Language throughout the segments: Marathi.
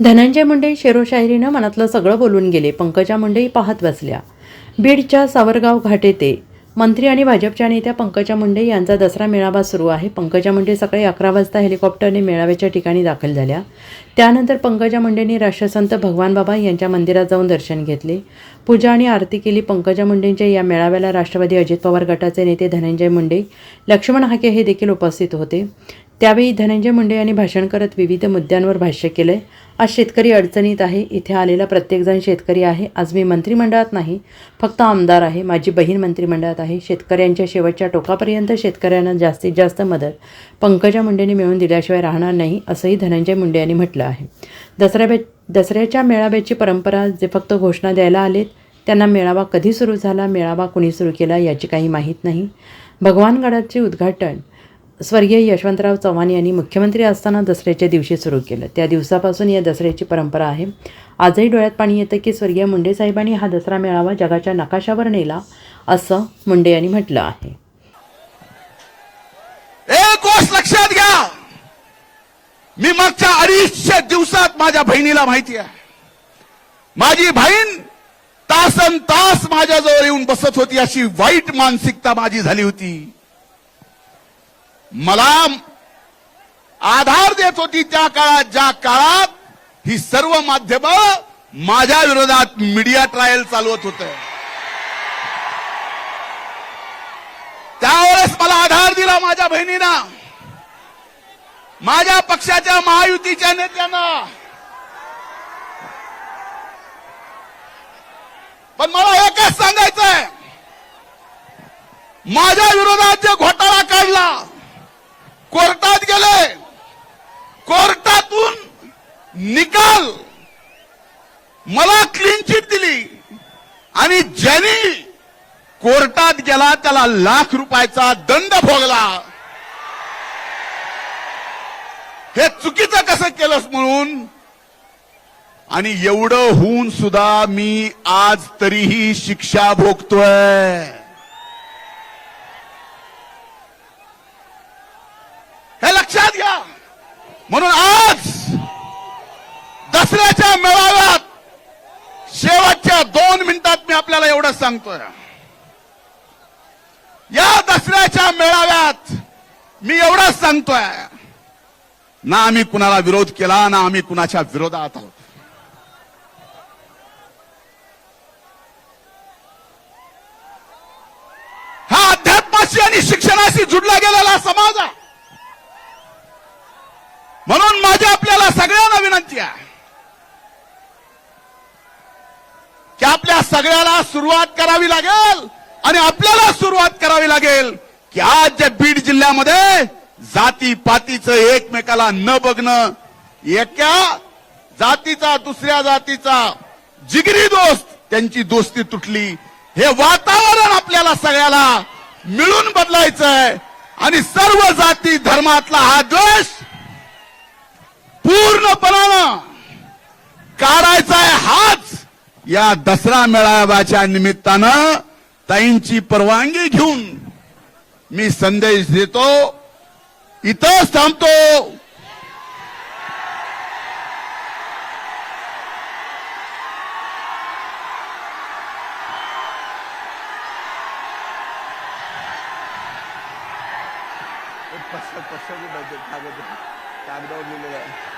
धनंजय मुंडे शेरोशायरीनं मनातलं सगळं बोलून गेले. पंकजा मुंडेही पाहत बसल्या. बीडच्या सावरगाव घाट येथे मंत्री आणि भाजपच्या नेत्या पंकजा मुंडे यांचा दसरा मेळावा सुरू आहे. पंकजा मुंडे सकाळी अकरा वाजता हेलिकॉप्टरने मेळाव्याच्या ठिकाणी दाखल झाल्या. त्यानंतर पंकजा मुंडेंनी राष्ट्रसंत भगवान बाबा यांच्या मंदिरात जाऊन दर्शन घेतले. पूजा आणि आरती केली. पंकजा मुंडेंच्या या मेळाव्याला राष्ट्रवादी अजित पवार गटाचे नेते धनंजय मुंडे लक्ष्मण हाके हे देखील उपस्थित होते. त्यावेळी धनंजय मुंडे यांनी भाषण करत विविध मुद्द्यांवर भाष्य केलं. आहे आज शेतकरी अडचणीत आहे. इथे आलेला प्रत्येकजण शेतकरी आहे. आज मी मंत्रिमंडळात नाही फक्त आमदार आहे. माझी बहीण मंत्रिमंडळात आहे. शेतकऱ्यांच्या शेवटच्या टोकापर्यंत शेतकऱ्यांना जास्तीत जास्त मदत पंकजा मुंडेंनी मिळवून दिल्याशिवाय राहणार नाही असंही धनंजय मुंडे यांनी म्हटलं आहे. दसऱ्या दसऱ्याच्या मेळाव्याची परंपरा जे फक्त घोषणा द्यायला आलेत त्यांना मेळावा कधी सुरू झाला मेळावा कुणी सुरू केला याची काही माहीत नाही. भगवानगडाचे उद्घाटन स्वर्गीय यशवंतराव चव्हाण यांनी मुख्यमंत्री असताना दसऱ्याच्या दिवशी सुरू केलं. त्या दिवसापासून या दसऱ्याची परंपरा आहे. आजही डोळ्यात पाणी येतं की स्वर्गीय मुंडे साहेबांनी हा दसरा मेळावा जगाच्या नकाशावर नेला असं मुंडे यांनी म्हटलं आहे. एक गोष्ट लक्षात घ्या. मी मागच्या अडीचशे दिवसात माझ्या बहिणीला माहिती आहे. माझी बहीण तासन तास माझ्याजवळ येऊन बसत होती अशी वाईट मानसिकता माझी झाली होती. मला आधार देत होती त्या काळात ज्या काळात ही सर्व माध्यम माझ्या विरोधात मीडिया ट्रायल चालवत होत. त्यावेळेस मला आधार दिला माझ्या बहिणीनं. माझ्या पक्षाच्या महायुतीच्या नेत्यांना. पण मला एकच सांगायचंय. माझ्या विरोधात जे घोटाळा काढला कोर्टात गेले. कोर्टातून निकाल मला क्लीन चिट दिली. आणि ज्यांनी कोर्टात गेला त्याला लाख रुपयाचा दंड भोगला. हे चुकीचं कसं केलंस म्हणून? आणि एवढं होऊन सुद्धा मी आज तरीही शिक्षा भोगतोय हे लक्षात घ्या म्हणून आज दसऱ्याच्या मेळाव्यात शेवटच्या दोन मिनिटात मी आपल्याला एवढं सांगतोय. या दसऱ्याच्या मेळाव्यात मी एवढंच सांगतोय. ना आम्ही कुणाला विरोध केला ना आम्ही कुणाच्या विरोधात आहोत. हा अध्यात्माशी आणि शिक्षणाशी जुडला गेलेला समाज आहे. म्हणून माझी आपल्याला सगळ्यांना विनंती आहे की आपल्या सगळ्याला सुरुवात करावी लागेल आणि आपल्याला सुरुवात करावी लागेल की आज ज्या बीड जिल्ह्यामध्ये जाती पातीचं एकमेकाला न बघणं एका जातीचा दुसऱ्या जातीचा जिगरी दोस्त त्यांची दोस्ती तुटली. हे वातावरण आपल्याला सगळ्याला मिळून बदलायचंय आणि सर्व जाती धर्मातला हा द्वेष पूर्णपणानं काढायचा आहे हाच या दसरा मेळाव्याच्या निमित्तानं ताईंची परवानगी घेऊन मी संदेश देतो. इथंच थांबतो. कागदावर लिहिलेलं आहे.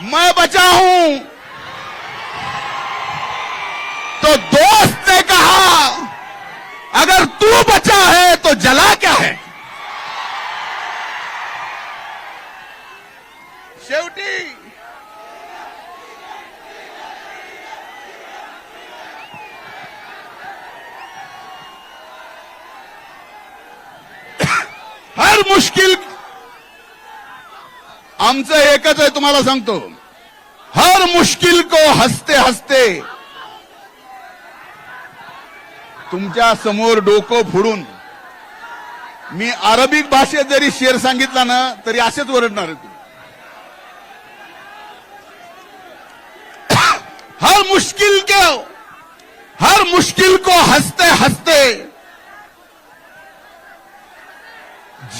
मैं बचा हूँ। तो दोस्त ने कहा, अगर तू बचा है तो जला क्या है? शेवटी, हर मुश्किल आमचं एकच आहे तुम्हाला सांगतो. हर मुश्किल को हसते हसते तुमच्यासमोर डोकं फोडून मी अरबिक भाषेत जरी शेर सांगितला ना तरी असेच ओरडणार तुम्ही हर मुश्किल के हर मुश्किल को हंसते हंसते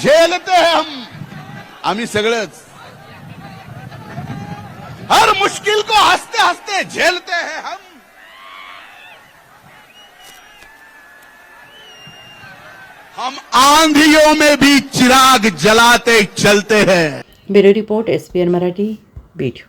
झेलते हम. आम्ही सगळंच मुश्किल को हँसते हँसते झेलते हैं हम। हम आंधियों में भी चिराग जलाते चलते हैं। Bureau report, SPN Marathi beat